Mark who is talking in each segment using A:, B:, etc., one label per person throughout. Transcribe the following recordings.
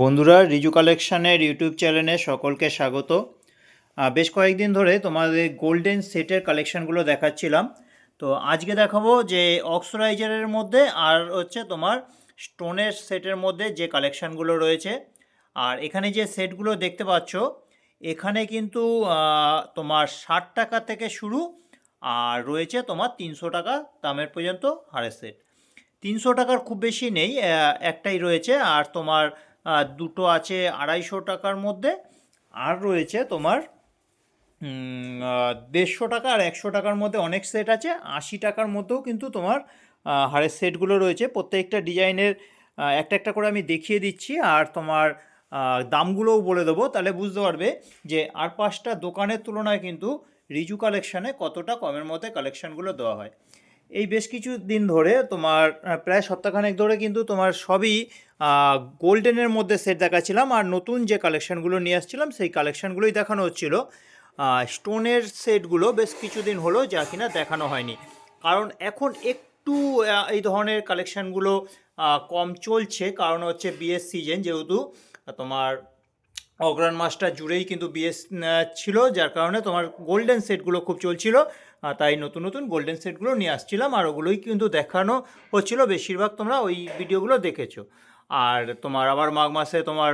A: বন্ধুরা, রিজু কালেকশানের ইউটিউব চ্যানেলে সকলকে স্বাগত। বেশ কয়েকদিন ধরে তোমাদের গোল্ডেন সেটের কালেকশানগুলো দেখাচ্ছিলাম। তো আজকে দেখাবো যে অক্সরাইজারের মধ্যে আর হচ্ছে তোমার স্টোনের সেটের মধ্যে যে কালেকশানগুলো রয়েছে। আর এখানে যে সেটগুলো দেখতে পাচ্ছ, এখানে কিন্তু তোমার ষাট টাকা থেকে শুরু আর রয়েছে তোমার তিনশো টাকা দামের পর্যন্ত হারের সেট। তিনশো টাকার খুব বেশি নেই একটাই রয়েছে। আর তোমার দুটো আছে আড়াইশো টাকার মধ্যে, আর রয়েছে তোমার দেড়শো টাকা আর একশো টাকার মধ্যে অনেক সেট আছে, আশি টাকার মধ্যেও কিন্তু তোমার হারের সেটগুলো রয়েছে। প্রত্যেকটা ডিজাইনের একটা একটা করে আমি দেখিয়ে দিচ্ছি, আর তোমার দামগুলোও বলে দেবো। তাহলে বুঝতে পারবে যে আর পাঁচটা দোকানের তুলনায় কিন্তু রিজু কালেকশানে কতটা কমের মধ্যে কালেকশানগুলো দেওয়া হয়। এই বেশ কিছু দিন ধরে তোমার প্রায় সপ্তাহখানেক ধরে কিন্তু তোমার সবই গোল্ডেনের মধ্যে সেট দেখাচ্ছিলাম। আর নতুন যে কালেকশানগুলো নিয়ে আসছিলাম, সেই কালেকশানগুলোই দেখানো হচ্ছিল। স্টোনের সেটগুলো বেশ কিছুদিন হলো যা কিনা দেখানো হয়নি। কারণ এখন একটু এই ধরনের কালেকশানগুলো কম চলছে। কারণ হচ্ছে বিএস সিজন যেহেতু, তোমার অগ্রাণ মাসটা জুড়েই কিন্তু বিএস ছিল, যার কারণে তোমার গোল্ডেন সেটগুলো খুব চলছিল। তাই নতুন নতুন গোল্ডেন সেটগুলো নিয়ে আসছিলাম আর ওগুলোই কিন্তু দেখানো হচ্ছিল। বেশিরভাগ তোমরা ওই ভিডিওগুলো দেখেছ। আর তোমার আবার মাঘ মাসে তোমার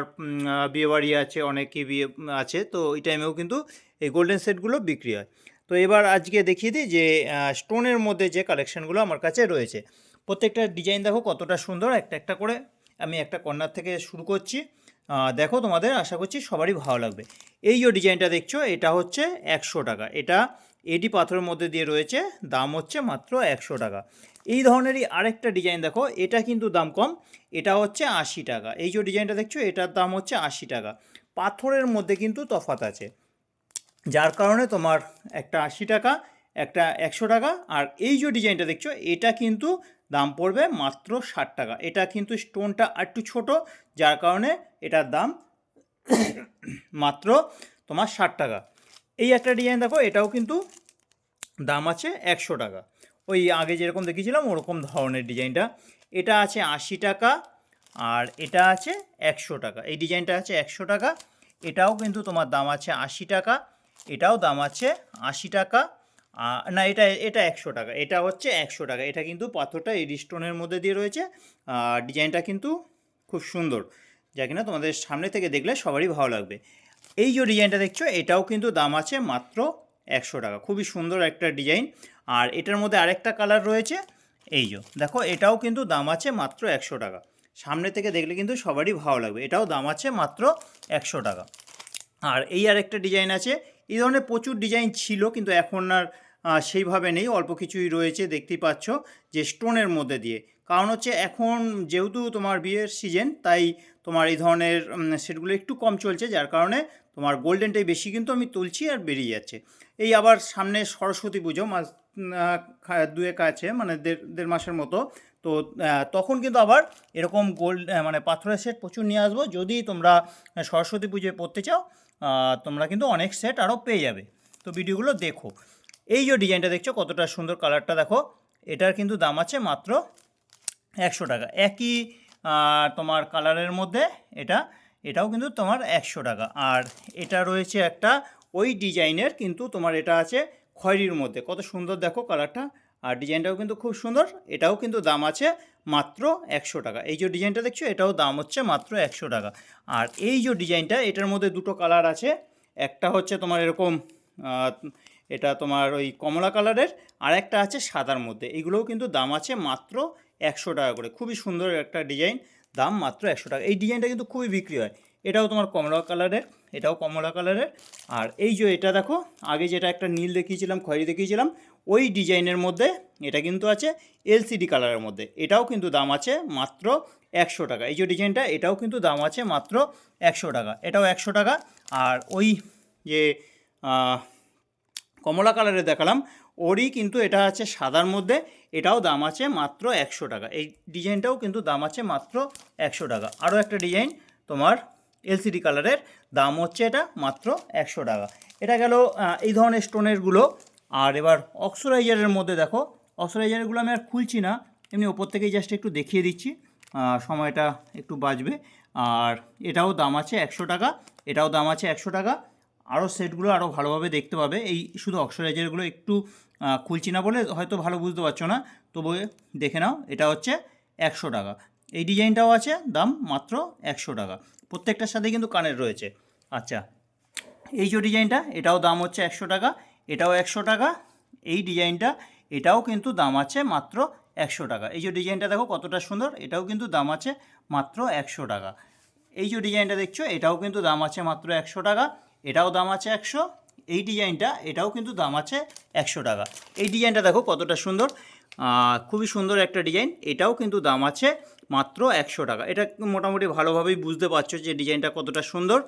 A: বিয়েবাড়ি আছে অনেকই বিয়ে আছে, তো ওই টাইমেও কিন্তু এই গোল্ডেন সেটগুলো বিক্রি হয়। তো এবার আজকে দেখিয়ে দিই যে স্টোনের মধ্যে যে কালেকশানগুলো আমার কাছে রয়েছে। প্রত্যেকটা ডিজাইন দেখো কতটা সুন্দর, একটা একটা করে আমি একটা কর্নার থেকে শুরু করছি। দেখো তোমাদের আশা করছি সবারই ভালো লাগবে। এই যে ডিজাইনটা দেখছ, এটা হচ্ছে একশো টাকা। এটা এডি পাথরের মধ্যে দিয়ে রয়েছে, দাম হচ্ছে মাত্র একশো টাকা। এই ধরনেরই আরেকটা ডিজাইন দেখো, এটা কিন্তু দাম কম, এটা হচ্ছে আশি টাকা। এই যে ডিজাইনটা দেখছ, এটার দাম হচ্ছে আশি টাকা। পাথরের মধ্যে কিন্তু তফাত আছে, যার কারণে তোমার একটা আশি টাকা, একটা একশো টাকা, আর এই যে ডিজাইনটা দেখছ, এটা কিন্তু দাম পড়বে মাত্র ষাট টাকা। এটা কিন্তু স্টোনটা একটু ছোট, যার কারণে এটার দাম মাত্র তোমার ষাট টাকা। এই একটা ডিজাইন দেখো, এটাও কিন্তু দাম আছে একশো টাকা। ওই আগে যেরকম দেখেছিলাম ওরকম ধরনের ডিজাইনটা এটা আছে আশি টাকা আর এটা আছে একশো টাকা। এই ডিজাইনটা আছে একশো টাকা। এটাও কিন্তু তোমার দাম আছে আশি টাকা, এটাও দাম আছে আশি টাকা। না, এটা এটা একশো টাকা, এটা হচ্ছে একশো টাকা। এটা কিন্তু পাথরটা এই স্টোনের মধ্যে দিয়ে রয়েছে। আর ডিজাইনটা কিন্তু খুব সুন্দর। যা কিনা তোমাদের সামনে থেকে দেখলে সবারই ভালো লাগবে। এই যে ডিজাইনটা দেখছ, এটাও কিন্তু দাম আছে মাত্র একশো টাকা। খুবই সুন্দর একটা ডিজাইন। আর এটার মধ্যে আরেকটা কালার রয়েছে, এই যে, দেখো, এটাও কিন্তু দাম আছে মাত্র একশো টাকা। সামনে থেকে দেখলে কিন্তু সবারই ভালো লাগবে, এটাও দাম আছে মাত্র একশো টাকা। আর এই আর একটা ডিজাইন আছে, এই ধরনের প্রচুর ডিজাইন ছিল, কিন্তু এখন আর সেইভাবে নেই, অল্প কিছুই রয়েছে, দেখতেই পাচ্ছ, যে স্টোনের মধ্যে দিয়ে। কারণ হচ্ছে এখন যেহেতু তোমার বিয়ের সিজন তাই তোমার এই ধরনের সেটগুলো একটু কম চলছে, যার কারণে তোমার গোল্ডেনটাই বেশি কিন্তু আমি তুলছি আর বেরিয়ে যাচ্ছে। এই আবার সামনে সরস্বতী পুজো, মাস দুয়েক আছে মানে দেড় দেড় মাসের মতো। তো তখন কিন্তু আবার এরকম গোল্ড মানে পাথরের সেট প্রচুর নিয়ে আসব। যদি তোমরা সরস্বতী পুজোয় পড়তে চাও তোমরা কিন্তু অনেক সেট আরও পেয়ে যাবে। তো ভিডিওগুলো দেখো। এই যে ডিজাইনটা দেখছ, কতটা সুন্দর কালারটা দেখো। এটার কিন্তু দাম আছে মাত্র একশো টাকা। একই তোমার কালারের মধ্যে এটা, এটাও কিন্তু তোমার একশো টাকা। আর এটা রয়েছে একটা ওই ডিজাইনের, কিন্তু তোমার এটা আছে খয়েরির মধ্যে। কত সুন্দর দেখো কালারটা। আর ডিজাইনটাও কিন্তু খুব সুন্দর, এটাও কিন্তু দাম আছে মাত্র একশো টাকা। এই যে ডিজাইনটা দেখছ, এটাও দাম হচ্ছে মাত্র একশো টাকা। আর এই যে ডিজাইনটা, এটার মধ্যে দুটো কালার আছে। একটা হচ্ছে তোমার এরকম এটা তোমার ওই কমলা কালারের আর একটা আছে সাদার মধ্যে। এগুলোও কিন্তু দাম আছে মাত্র একশো টাকা করে। খুবই সুন্দর একটা ডিজাইন, দাম মাত্র একশো টাকা। এই ডিজাইনটা কিন্তু খুবই বিক্রি হয়। এটাও তোমার কমলা কালারের, এটাও কমলা কালারের। আর এই যে এটা দেখো, আগে যেটা একটা নীল দেখিয়েছিলাম, খয়েরি দেখিয়েছিলাম, ওই ডিজাইনের মধ্যে এটা কিন্তু আছে এলসিডি কালারের মধ্যে। এটাও কিন্তু দাম আছে মাত্র একশো টাকা। এই যে ডিজাইনটা, এটাও কিন্তু দাম আছে মাত্র একশো টাকা। এটাও একশো টাকা। আর ওই যে কমলা কালারের দেখালাম ওরই কিন্তু এটা আছে সাদার মধ্যে, এটাও দাম আছে মাত্র একশো টাকা। এই ডিজাইনটাও কিন্তু দাম আছে মাত্র একশো টাকা। আরও একটা ডিজাইন, তোমার এলসিডি কালারের, দাম হচ্ছে এটা মাত্র একশো টাকা। এটা গেল এই ধরনের স্টোনেরগুলো। আর এবার অক্সোরাইজারের মধ্যে দেখো, অক্সোরাইজারগুলো আমি আর খুলছি না, এমনি ওপর থেকেই জাস্ট একটু দেখিয়ে দিচ্ছি সময়টা একটু বাঁচবে। আর এটাও দাম আছে একশো টাকা, এটাও দাম আছে একশো টাকা। আরও সেটগুলো আরও ভালোভাবে দেখতে পাবে। এই শুধু অক্সরাইজারগুলো একটু খুলছি না বলে হয়তো ভালো বুঝতে পারছ না। তবু দেখে নাও, এটা হচ্ছে একশো টাকা। এই ডিজাইনটাও আছে, দাম মাত্র একশো টাকা। প্রত্যেকটার সাথে কিন্তু কানের রয়েছে। আচ্ছা এই যে ডিজাইনটা, এটাও দাম হচ্ছে একশো টাকা, এটাও একশো টাকা, এই ডিজাইনটা, এটাও কিন্তু দাম আছে মাত্র একশো টাকা। এই যে ডিজাইনটা দেখো কতটা সুন্দর, এটাও কিন্তু দাম আছে মাত্র একশো টাকা। এই যে ডিজাইনটা দেখছ, এটাও কিন্তু দাম আছে মাত্র একশো টাকা। এটাও দাম আছে একশো, এই ডিজাইনটা এটাও কিন্তু দাম আছে একশো টাকা। এই ডিজাইনটা দেখো কতটা সুন্দর। খুবই সুন্দর একটা ডিজাইন, এটাও কিন্তু দাম আছে মাত্র একশো টাকা। এটা মোটামুটি ভালোভাবেই বুঝতে পারছ যে ডিজাইনটা কতটা সুন্দর।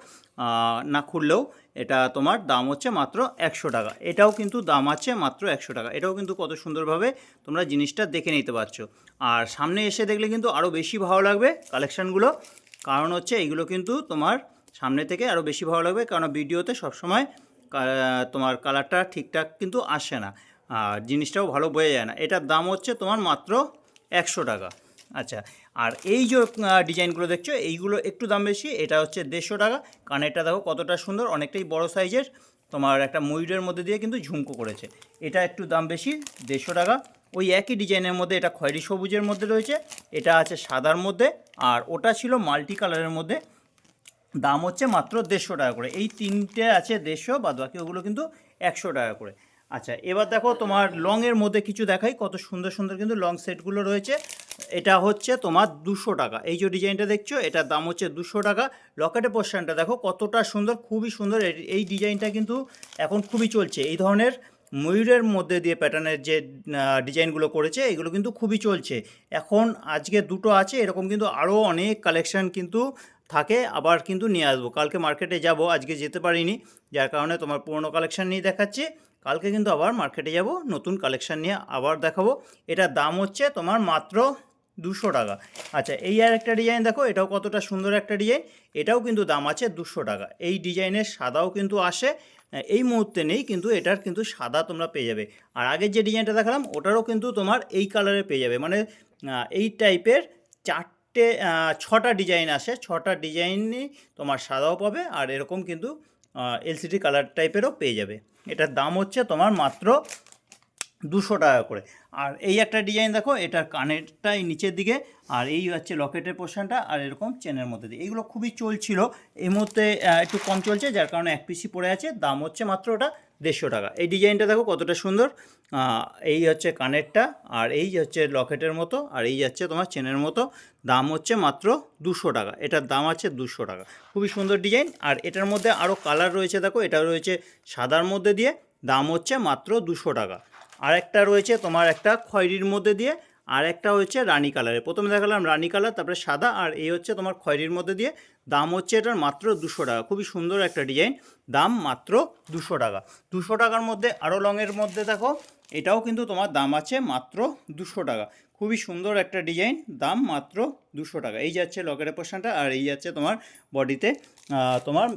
A: না খুললেও এটা তোমার দাম হচ্ছে মাত্র একশো টাকা। এটাও কিন্তু দাম আছে মাত্র একশো টাকা। এটাও কিন্তু কত সুন্দরভাবে তোমরা জিনিসটা দেখে নিতে পারছ। আর সামনে এসে দেখলে কিন্তু আরও বেশি ভালো লাগবে কালেকশানগুলো। কারণ হচ্ছে এইগুলো কিন্তু তোমার সামনে থেকে আরও বেশি ভালো লাগবে কারণ ভিডিওতে সবসময় তোমার কালারটা ঠিকঠাক কিন্তু আসে না। আর জিনিসটাও ভালো বোঝা যায় না। এটার দাম হচ্ছে তোমার মাত্র একশো টাকা। আচ্ছা আর এই যে ডিজাইনগুলো দেখছ, এইগুলো একটু দাম বেশি, এটা হচ্ছে দেড়শো টাকা। কানেরটা দেখো কতটা সুন্দর, অনেকটাই বড় সাইজের তোমার একটা ময়ূরের মধ্যে দিয়ে কিন্তু ঝুমকো করেছে। এটা একটু দাম বেশি, দেড়শো টাকা। ওই একই ডিজাইনের মধ্যে এটা খয়েরি সবুজের মধ্যে রয়েছে। এটা আছে সাদার মধ্যে, আর ওটা ছিল মাল্টি কালারের মধ্যে। দাম হচ্ছে মাত্র দেড়শো টাকা করে। এই তিনটে আছে দেড়শো বাদ বাকি ওগুলো কিন্তু একশো টাকা করে। আচ্ছা এবার দেখো তোমার লংয়ের মধ্যে কিছু দেখাই, কত সুন্দর সুন্দর কিন্তু লং সেটগুলো রয়েছে। এটা হচ্ছে তোমার দুশো টাকা। এই যে ডিজাইনটা দেখছ, এটার দাম হচ্ছে দুশো টাকা। লকেটের পোর্শনটা দেখো, কতটা সুন্দর, খুবই সুন্দর। এই- ডিজাইনটা কিন্তু এখন খুবই চলছে। এই ধরনের ময়ূরের মধ্যে দিয়ে প্যাটার্নের যে ডিজাইনগুলো করেছে, এগুলো কিন্তু খুবই চলছে। এখন আজকে দুটো আছে, এরকম কিন্তু আরও অনেক কালেকশান কিন্তু থাকে, আবার কিন্তু নিয়ে আসব। কালকে মার্কেটে যাব, আজকে যেতে পারিনি, যার কারণে তোমার পুরনো কালেকশান নিয়ে দেখাচ্ছি। কালকে কিন্তু আবার মার্কেটে যাব, নতুন কালেকশান নিয়ে আবার দেখাবো। এটার দাম হচ্ছে তোমার মাত্র দুশো টাকা। আচ্ছা এই আর একটা ডিজাইন দেখো, এটাও কতটা সুন্দর একটা ডিজাইন এটাও কিন্তু দাম আছে দুশো টাকা। এই ডিজাইনের সাদাও কিন্তু আসে, এই মুহূর্তে নেই, কিন্তু এটার কিন্তু সাদা তোমরা পেয়ে যাবে। আর আগের যে ডিজাইনটা দেখালাম, ওটারও কিন্তু তোমার এই কালারে পেয়ে যাবে। মানে এই টাইপের চারটে আহ, ছটা ডিজাইন আসে। ছটা ডিজাইনই তোমার সাদাও পাবে আর এরকম কিন্তু এলসিডি কালার টাইপেরও পেয়ে যাবে। এটার দাম হচ্ছে তোমার মাত্র দুশো টাকা করে। আর এই একটা ডিজাইন দেখো এটার কানেরটাই নিচের দিকে আর এই হচ্ছে লকেটের পোর্শনটা আর এরকম চেনের মধ্যে দিয়ে। এইগুলো খুবই চলছিল। এই মুহূর্তে একটু কম চলছে যার কারণে এক পিসি পড়ে আছে। দাম হচ্ছে মাত্র ওটা দেড়শো টাকা। এই ডিজাইনটা দেখো কতটা সুন্দর। এই হচ্ছে কানেরটা আর এই হচ্ছে লকেটের মতো আর এই যাচ্ছে তোমার চেনের মতো। দাম হচ্ছে মাত্র দুশো টাকা। এটার দাম আছে দুশো টাকা। খুবই সুন্দর ডিজাইন আর এটার মধ্যে আরও কালার রয়েছে দেখো। এটা রয়েছে সাদার মধ্যে দিয়ে। দাম হচ্ছে মাত্র দুশো টাকা। আর একটা রয়েছে তোমার একটা খয়েরির মধ্যে দিয়ে। আর একটা হচ্ছে রানী কালারে। প্রথমে দেখালাম রানী কালার, তারপরে সাদা, আর এই হচ্ছে তোমার খয়েরির মধ্যে দিয়ে। দাম হচ্ছে এটার মাত্র দুশো টাকা। খুবই সুন্দর একটা ডিজাইন। দাম মাত্র দুশো টাকা। দুশো টাকার মধ্যে আরও লংয়ের মধ্যে দেখো, এটাও কিন্তু তোমার দাম আছে মাত্র দুশো টাকা। খুবই সুন্দর একটা ডিজাইন। দাম মাত্র দুশো টাকা। এই যাচ্ছে লকেটের পোর্শনটা, আর এই যাচ্ছে তোমার বডিতে তোমার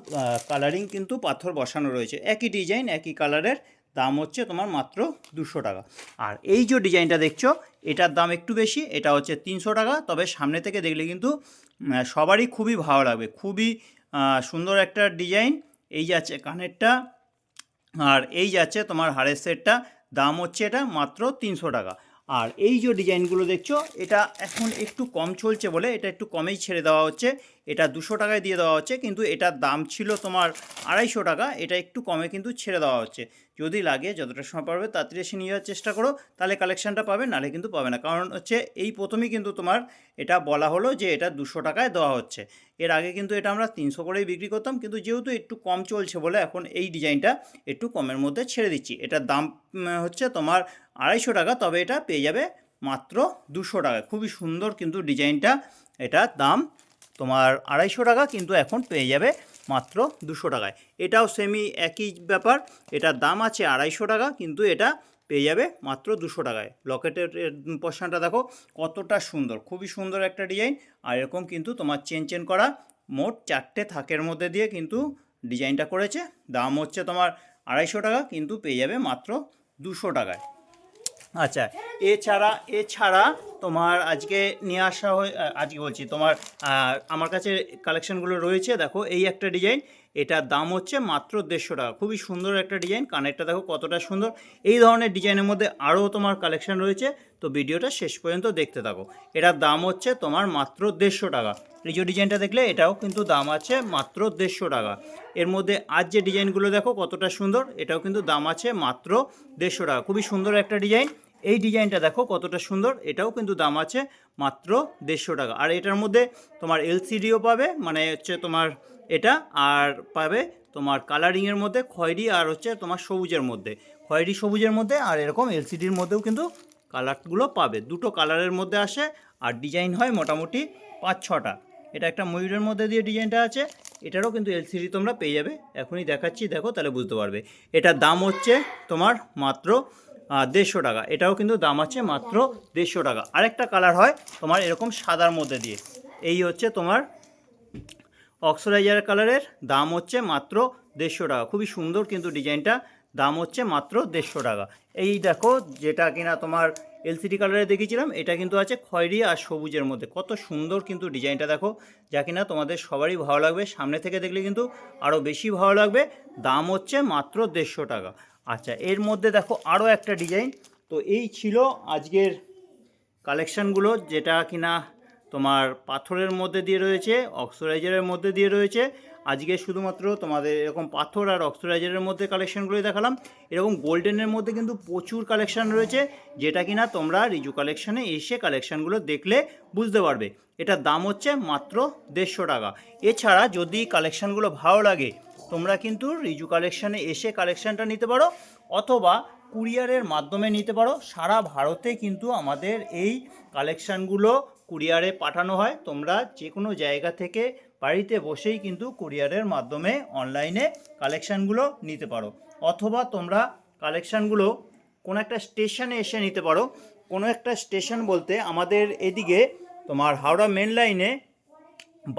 A: কালারিং কিন্তু পাথর বসানো রয়েছে। একই ডিজাইন, একই কালারের দাম হচ্ছে তোমার মাত্র দুশো টাকা। আর এই যে ডিজাইনটা দেখছ, এটার দাম একটু বেশি, এটা হচ্ছে তিনশো টাকা। তবে সামনে থেকে দেখলে কিন্তু সবারই খুবই ভালো লাগবে। খুবই সুন্দর একটা ডিজাইন। এই যাচ্ছে কানেরটা, আর এই যাচ্ছে তোমার হাড়ের সেটটা, দাম হচ্ছে এটা মাত্র তিনশো টাকা। আর এই যে ডিজাইনগুলো দেখছ, এটা এখন একটু কম চলছে বলে, এটা একটু কমেই ছেড়ে দেওয়া হচ্ছে। এটা দুশো টাকায় দিয়ে দেওয়া হচ্ছে, কিন্তু এটার দাম ছিল তোমার আড়াইশো টাকা, এটা একটু কমে কিন্তু ছেড়ে দেওয়া হচ্ছে। যদি লাগে যতটা সময় পারবে তাড়াতাড়ি এসে নিয়ে যাওয়ার চেষ্টা করো, তাহলে কালেকশানটা পাবে, নাহলে কিন্তু পাবে না। কারণ হচ্ছে এই প্রথমেই কিন্তু তোমার এটা বলা হলো যে এটা দুশো টাকায় দেওয়া হচ্ছে। এর আগে কিন্তু এটা আমরা তিনশো করেই বিক্রি করতাম, কিন্তু যেহেতু একটু কম চলছে বলে এখন এই ডিজাইনটা একটু কমের মধ্যে ছেড়ে দিচ্ছি। এটার দাম হচ্ছে তোমার আড়াইশো টাকা, তবে এটা পেয়ে যাবে মাত্র দুশো টাকা খুবই সুন্দর কিন্তু ডিজাইনটা, এটার দাম। তোমার আড়াইশো টাকা কিন্তু এখন পেয়ে যাবে মাত্র দুশো টাকায়। এটাও সেমি একই ব্যাপার, এটার দাম আছে আড়াইশো টাকা, কিন্তু এটা পেয়ে যাবে মাত্র দুশো টাকায়। লকেটের পোর্শনটা দেখো, কতটা সুন্দর, খুবই সুন্দর একটা ডিজাইন আর এরকম কিন্তু তোমার চেন চেন করা মোট চারটে থাকের মধ্যে দিয়ে কিন্তু ডিজাইনটা করেছে। দাম হচ্ছে তোমার আড়াইশো টাকা, কিন্তু পেয়ে যাবে মাত্র দুশো টাকায়। আচ্ছা এছাড়া এছাড়া তোমার আজকে নিয়ে আসা হয়ে আজকে বলছি, তোমার আমার কাছে কালেকশানগুলো রয়েছে, দেখো, এই একটা ডিজাইন এটার দাম হচ্ছে মাত্র দেড়শো টাকা। খুবই সুন্দর একটা ডিজাইন কানেরটা দেখো কতটা সুন্দর। এই ধরনের ডিজাইনের মধ্যে আরও তোমার কালেকশান রয়েছে। তো ভিডিওটা শেষ পর্যন্ত দেখতে থাকো। এটার দাম হচ্ছে তোমার মাত্র দেড়শো টাকা। এই যে ডিজাইনটা দেখলে এটাও কিন্তু দাম আছে মাত্র দেড়শো টাকা। এর মধ্যে আজ যে ডিজাইনগুলো দেখো কতটা সুন্দর, এটাও কিন্তু দাম আছে মাত্র দেড়শো টাকা। খুবই সুন্দর একটা ডিজাইন। এই ডিজাইনটা দেখো কতটা সুন্দর, এটাও কিন্তু দাম আছে মাত্র দেড়শো টাকা। আর এটার মধ্যে তোমার এলসিডিও পাবে মানে হচ্ছে তোমার এটা, আর পাবে তোমার কালারিংয়ের মধ্যে খয়েরি আর হচ্ছে তোমার সবুজের মধ্যে। খয়েরি সবুজের মধ্যে আর এরকম এলসিডির মধ্যেও কিন্তু কালারগুলো পাবে। দুটো কালারের মধ্যে আসে আর ডিজাইন হয় মোটামুটি পাঁচ, ছটা। এটা একটা ময়ূরের মধ্যে দিয়ে ডিজাইনটা আছে। এটারও কিন্তু এলসিডি তোমরা পেয়ে যাবে। এখনই দেখাচ্ছি, দেখো, তাহলে বুঝতে পারবে। এটার দাম হচ্ছে তোমার মাত্র দেড়শো টাকা। এটাও কিন্তু দাম আছে মাত্র দেড়শো টাকা। আরেকটা কালার হয় তোমার এরকম সাদার মধ্যে দিয়ে। এই হচ্ছে তোমার অক্সরাইজার কালারের। দাম হচ্ছে মাত্র দেড়শো টাকা। খুবই সুন্দর কিন্তু ডিজাইনটা। দাম হচ্ছে মাত্র দেড়শো টাকা। এই দেখো, যেটা কিনা তোমার এলসিডি কালারে দেখিয়েছিলাম, এটা কিন্তু আছে খয়েরি আর সবুজের মধ্যে। কত সুন্দর কিন্তু ডিজাইনটা দেখো, যা কিনা তোমাদের সবারই ভালো লাগবে। সামনে থেকে দেখলে কিন্তু আরও বেশি ভালো লাগবে। দাম হচ্ছে মাত্র দেড়শো টাকা। আচ্ছা এর মধ্যে দেখো আরও একটা ডিজাইন। তো এই ছিল আজকের কালেকশানগুলো যেটা কিনা তোমার পাথরের মধ্যে দিয়ে রয়েছে অক্সোরাইজারের মধ্যে দিয়ে রয়েছে। আজকে শুধুমাত্র তোমাদের এরকম পাথর আর অক্সোরাইজারের মধ্যে কালেকশানগুলোই দেখালাম। এরকম গোল্ডেনের মধ্যে কিন্তু প্রচুর কালেকশান রয়েছে, যেটা কিনা তোমরা রিজু কালেকশানে এসে কালেকশানগুলো দেখলে বুঝতে পারবে। এটার দাম হচ্ছে মাত্র দেড়শো টাকা। এছাড়া যদি কালেকশানগুলো ভালো লাগে, তোমরা কিন্তু রিজু কালেকশানে এসে কালেকশানটা নিতে পারো, অথবা কুরিয়ারের মাধ্যমে নিতে পারো। সারা ভারতে কিন্তু আমাদের এই কালেকশানগুলো কুরিয়ারে পাঠানো হয়। তোমরা যে কোনো জায়গা থেকে বাড়িতে বসেই কিন্তু কুরিয়ারের মাধ্যমে অনলাইনে কালেকশানগুলো নিতে পারো। অথবা তোমরা কালেকশানগুলো কোনো একটা স্টেশনে এসে নিতে পারো। কোনো একটা স্টেশন বলতে আমাদের এদিকে তোমার হাওড়া মেন লাইনে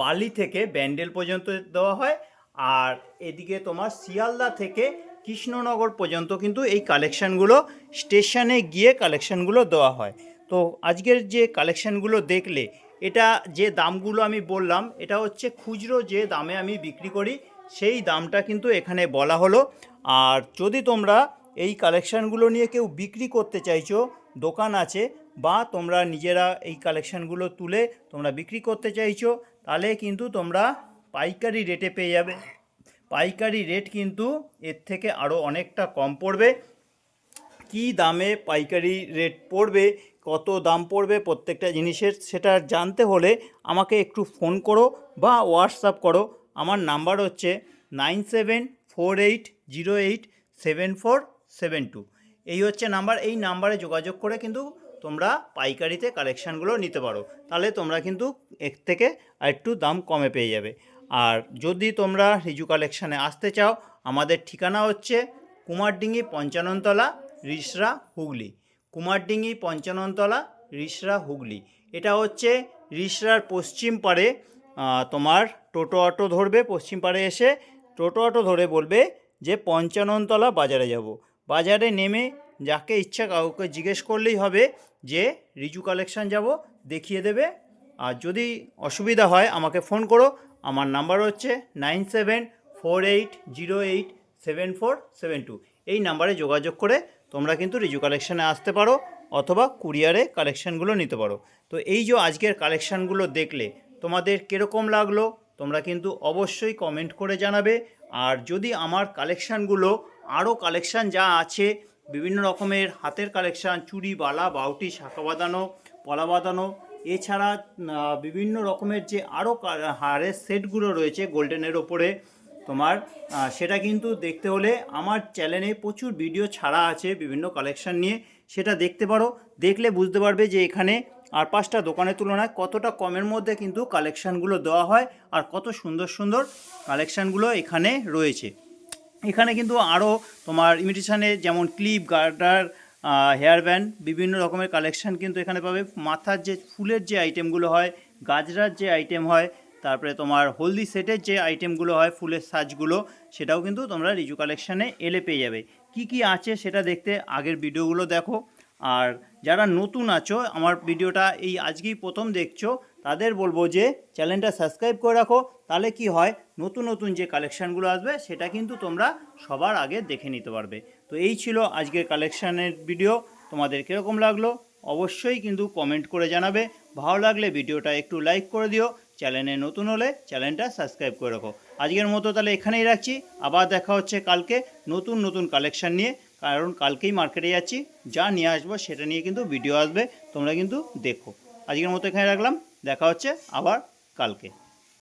A: বালি থেকে ব্যান্ডেল পর্যন্ত দেওয়া হয় আর এদিকে তোমার শিয়ালদা থেকে কৃষ্ণনগর পর্যন্ত কিন্তু এই কালেকশানগুলো স্টেশনে গিয়ে কালেকশানগুলো দেওয়া হয়। তো আজকের যে কালেকশানগুলো দেখলে এটা যে দামগুলো আমি বললাম, এটা হচ্ছে খুচরো যে দামে আমি বিক্রি করি, সেই দামটা কিন্তু এখানে বলা হলো। আর যদি তোমরা এই কালেকশানগুলো নিয়ে কেউ বিক্রি করতে চাইছো, দোকান আছে, বা তোমরা নিজেরা এই কালেকশানগুলো তুলে তোমরা বিক্রি করতে চাইছো, তাহলে কিন্তু তোমরা পাইকারি রেটে পেয়ে যাবে। পাইকারি রেট কিন্তু এর থেকে আরও অনেকটা কম পড়বে। কি দামে পাইকারি রেট পড়বে কত দাম পড়বে প্রত্যেকটা জিনিসের সেটা জানতে হলে আমাকে একটু ফোন করো বা হোয়াটসঅ্যাপ করো। আমার নাম্বার হচ্ছে nine seven four eight zero eight seven four seven two. এই হচ্ছে নাম্বার, এই নাম্বারে যোগাযোগ করে কিন্তু তোমরা পাইকারিতে কালেকশানগুলো নিতে পারো। তাহলে তোমরা কিন্তু এর থেকে আরেকটু দাম কমে পেয়ে যাবে। আর যদি তোমরা রিজু কালেকশানে আসতে চাও, আমাদের ঠিকানা হচ্ছে কুমারডিঙ্গি পঞ্চাননতলা, রিসরা, হুগলি। কুমারডিঙ্গি পঞ্চাননতলা রিসরা হুগলি। এটা হচ্ছে রিসরার পশ্চিম আহ, তোমার টোটো অটো ধরবে পশ্চিম পাড়ে এসে টোটো অটো ধরে বলবে যে পঞ্চাননতলা বাজারে যাব। বাজারে নেমে যাকে ইচ্ছা কাউকে জিজ্ঞেস করলেই হবে যে রিজু কালেকশন যাব দেখিয়ে দেবে। আর যদি অসুবিধা হয় আমাকে ফোন করো। আমার নাম্বার হচ্ছে nine seven four eight zero eight seven four seven two. এই নাম্বারে যোগাযোগ করে তোমরা কিন্তু রিজু কালেকশানে আসতে পারো অথবা কুরিয়ারে কালেকশানগুলো নিতে পারো। তো এই যে আজকের কালেকশানগুলো দেখলে তোমাদের কীরকম লাগল তোমরা কিন্তু অবশ্যই কমেন্ট করে জানাবে। আর যদি আমার কালেকশানগুলো আরও কালেকশান যা আছে, বিভিন্ন রকমের হাতের কালেকশান, চুড়ি, বালা, বাউটি, শাখা বাঁধানো, পলা বাঁধানো, এছাড়া বিভিন্ন রকমের যে আরও হারের সেটগুলো রয়েছে গোল্ডেনের ওপরে তোমার সেটা কিন্তু দেখতে হলে আমার চ্যানেলে প্রচুর ভিডিও ছাড়া আছে বিভিন্ন কালেকশান নিয়ে। সেটা দেখতে পারো, দেখলে বুঝতে পারবে যে এখানে আর পাঁচটা দোকানের তুলনায় কতটা কমের মধ্যে কিন্তু কালেকশানগুলো দেওয়া হয় আর কত সুন্দর সুন্দর কালেকশানগুলো এখানে রয়েছে। এখানে কিন্তু আরও তোমার ইমিটেশানে যেমন ক্লিপ গার্ডার হেয়ার ব্যান্ড বিভিন্ন রকমের কালেকশান কিন্তু এখানে পাবে। মাথার যে, ফুলের যে আইটেমগুলো হয়, গাজরার যে আইটেম হয় তারপরে তোমার হলদি সেটের যে আইটেমগুলো হয়, ফুলের সাজগুলো, সেটাও কিন্তু তোমরা রিজু কালেকশানে এলে পেয়ে যাবে। কি কি আছে সেটা দেখতে আগের ভিডিওগুলো দেখো। আর যারা নতুন আছো, আমার ভিডিওটা এই আজকেই প্রথম দেখছ, তাদের বলব যে চ্যানেলটা সাবস্ক্রাইব করে রাখো। তাহলে কি হয়, নতুন নতুন যে কালেকশানগুলো আসবে, সেটা কিন্তু তোমরা সবার আগে দেখে নিতে পারবে। তো এই ছিল আজকের কালেকশানের ভিডিও তোমাদের কীরকম লাগল? অবশ্যই কিন্তু কমেন্ট করে জানাবে। ভালো লাগলে ভিডিওটা একটু লাইক করে দিও। চ্যানেলে নতুন হলে চ্যানেলটা সাবস্ক্রাইব করে রাখো। আজকের মতো তাহলে এখানেই রাখছি। আবার দেখা হচ্ছে কালকে নতুন নতুন কালেকশান নিয়ে। কারণ কালকেই মার্কেটে যাচ্ছি। যা নিয়ে আসব সেটা নিয়ে কিন্তু ভিডিও আসবে। তোমরা কিন্তু দেখো। আজকের মতো এখানে রাখলাম। দেখা হচ্ছে আবার কালকে।